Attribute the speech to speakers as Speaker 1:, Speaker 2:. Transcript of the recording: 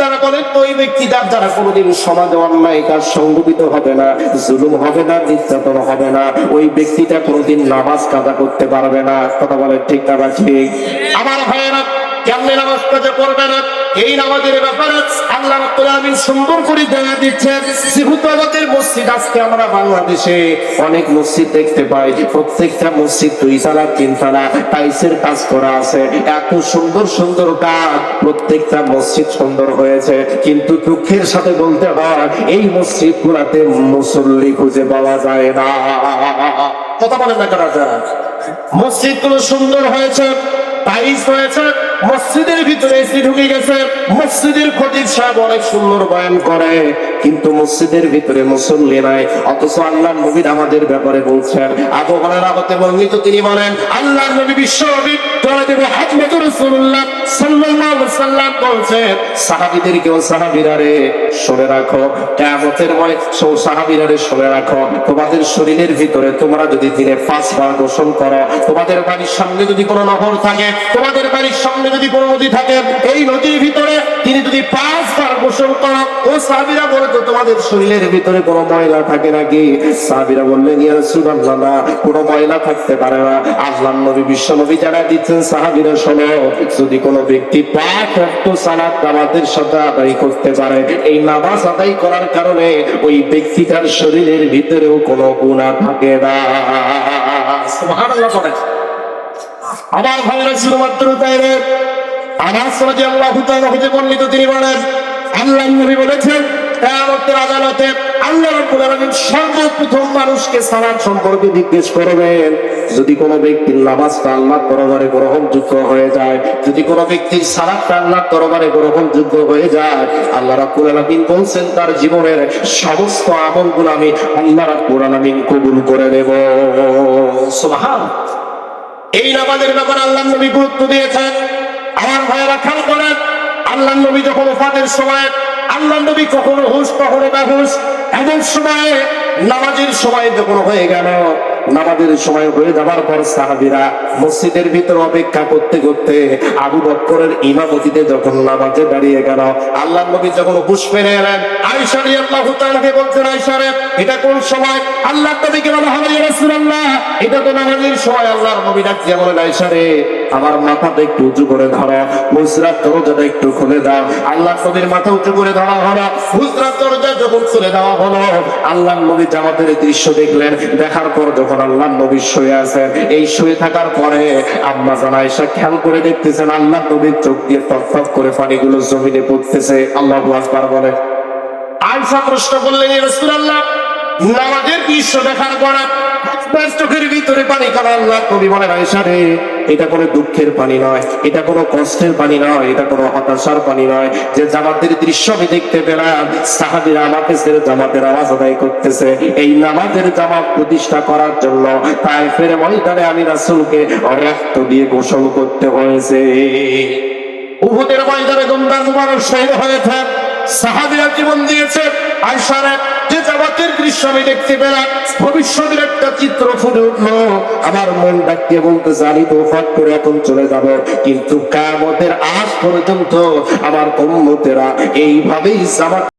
Speaker 1: আপনারা বলেন, ওই ব্যক্তি যার দ্বারা কোনোদিন সমাজে অন্যায় কাজ সংগঠিত হবে না, জুলুম হবে না, নির্যাতন হবে না, ওই ব্যক্তিটা কোনোদিন নামাজ কাদা করতে পারবে না। কথা বলেন ঠিক না ঠিক? আমার ভাইয়েরা কেমনে নামাজ কাজা করবে না। এই নামাজের ব্যাপারে আল্লাহ রাব্বুল আলামিন সুন্দর করে দেখা দিচ্ছেন, যেহেতু মসজিদ আজকে আমরা বাংলাদেশে অনেক মসজিদ দেখতে পাই, প্রত্যেকটা মসজিদ দুই তালা, তিন তালা টাইসের কাজ করা আছে। এত সুন্দর সুন্দর কাজ, প্রত্যেকটা মসজিদ সুন্দর হয়েছে। কিন্তু দুঃখের সাথে বলতে হয়, এই মসজিদ গুলাতে মুসল্লি খুঁজে পাওয়া যায় না। কথা বলেন না কারা যারা মসজিদগুলো সুন্দর হয়েছে টাইলস হয়েছে, মসজিদের ভিতরে এসি ঢুকে গেছে। মসজিদের খতিব সাহেব অনেক সুন্দর বয়ান করে, কিন্তু মসজিদের ভিতরে মুসল্লি নাই। অথচ আল্লাহ নবীর আমাদের ব্যাপারে বলছেন আবহাওয়ার আগতে হতে বর্ণিত তিনি বলেন আল্লাহ নবী বিশ্ব নবী তোমাদের আলাইহি সাল্লাম বলছেন সাহাবীদেরকে ও সাহাবীরা রে, সরে রাখো। কেমতের ময় সৌ সাহাবিরা রে, সরে রাখো। তোমাদের শরীরের ভিতরে তোমরা যদি দিনে পাঁচবার গোসল করো, তোমাদের বাড়ির সামনে যদি কোনো নহর থাকে, তোমাদের বাড়ির সামনে যদি কোনো নদী থাকে, এই নদীর ভিতরে তিনি যদি পাঁচবার গোসল করো, ও সাহাবীরা বলে তো তোমাদের শরীরের ভিতরে কোনো ময়লা থাকে নাকি? সাহাবীরা বললেন, ইয়া রাসূলুল্লাহ, কোনো ময়লা থাকতে পারে না। আল্লাহ নবী, বিশ্ব নবী জানা দিচ্ছেন, সাহাবীরা শোনো, যদি কোনো ব্যক্তি পাঁচ ওয়াক্ত সালাত নামাজের সাথে আদায় করতে পারে, এই নামাজ আদায় করার কারণে ওই ব্যক্তিটার শরীরের ভিতরেও কোনো গুনাহ থাকে না। সুবহানাল্লাহ আমার ভাইরা, শুধুমাত্র তাই আল্লাহ নবী বলেছেন আদালতে মানুষকে সম্পর্কে জিজ্ঞেস করবেন। যদি কোনো ব্যক্তির নামাজটা আল্লাহ দরবারে গ্রহণযোগ্য হয়ে যায়, যদি কোনো ব্যক্তির সালাতটা আল্লাহ দরবারে গ্রহণযোগ্য হয়ে যায়, আল্লাহ রাব্বুল আলামিন বলছেন, তার জীবনের সমস্ত আমলগুলো আমি আল্লাহ রাব্বুল আলামিন কবুল করে সুবহান। এই নামাজের ব্যাপারে আল্লাহ নবী গুরুত্ব দিয়েছেন। আমার ভাইয়েরা খেয়াল করেন আল্লাহ নবী যখন ওফাতের সময় আল্লাহ নবী কখনো হুশ, কখনো বেহুশ, এমন সময়ে, নামাজের সময় যখন হয়ে গেল, নামাজের সময় হয়ে যাবার পর সাহাবিরা মসজিদের ভিতর অপেক্ষা করতে করতে আবু বক্করের ইমামতিতে যখন নামাজে দাঁড়িয়ে গেল আল্লাহ নবী যখন হুশ ফেরে এলেন, আয়েশা রাদিয়াল্লাহু তাআলাকে বলছেন, আয়েশা রে, এটা কোন সময়? আল্লাহ নবীকে বলা হবে রাসূলুল্লাহ? এটা তো নামাজের সময়, আল্লাহর নবী ডাক দিয়ে বলেন আয়েশা রে আমার মাথাটা একটু উঁচু করে ধরো। হুজরাত দরজাটা একটু খুলে দাও। আল্লাহ নবীর মাথা উঁচু করে ধরা হলো। হুজরাত দরজা যখন খুলে দেওয়া হলো আল্লাহ নবী জামাতের দৃশ্য দেখলেন। দেখার পর যখন আল্লাহ নবী শুয়ে আছেন এই শুয়ে থাকার পরে আম্মা জানা এসে খেয়াল করে দেখতেছেন আল্লাহ নবীর চোখ দিয়ে টপ করে পানিগুলো জমিনে পড়তেছে। আল্লাহ আকবার বলে। আয়সা প্রশ্ন করলেন "ইয়া রাসূলুল্লাহ, নামাজের দৃশ্য দেখার পরে চোখের ভিতরে পানি কারণ আল্লাহ কবি বলে আয়সা রে এটা কোনো দুঃখের পানি নয়, এটা কোনো কষ্টের পানি নয়, এটা কোনো হতাশার পানি নয়। যে জামাতের দৃশ্য আমি দেখতে পেলাম, সাহাবিরা আমাকে ছেড়ে জামাতের আওয়াজ আদায় করতেছে। এই নামাজের জামাত প্রতিষ্ঠা করার জন্য তাই ফের ময়দানে আমি রাসূলকে রক্ত দিয়ে গোসল করতে হয়েছে। উহুদের ময়দানে দুমদান মুবারক শহীদ হয়েছে, সাহাবিরা জীবন দিয়েছে, আয়সারে যে জগতের দৃশ্য আমি দেখতে পেলাম, ভবিষ্যতের একটা চিত্র ফুটে উঠল। আমার মন ডাকিয়ে বলতে, জানি তো ফাট করে এখন চলে যাব, কিন্তু কামতের আজ পর্যন্ত আমার কম্মতেরা এইভাবেই জামাত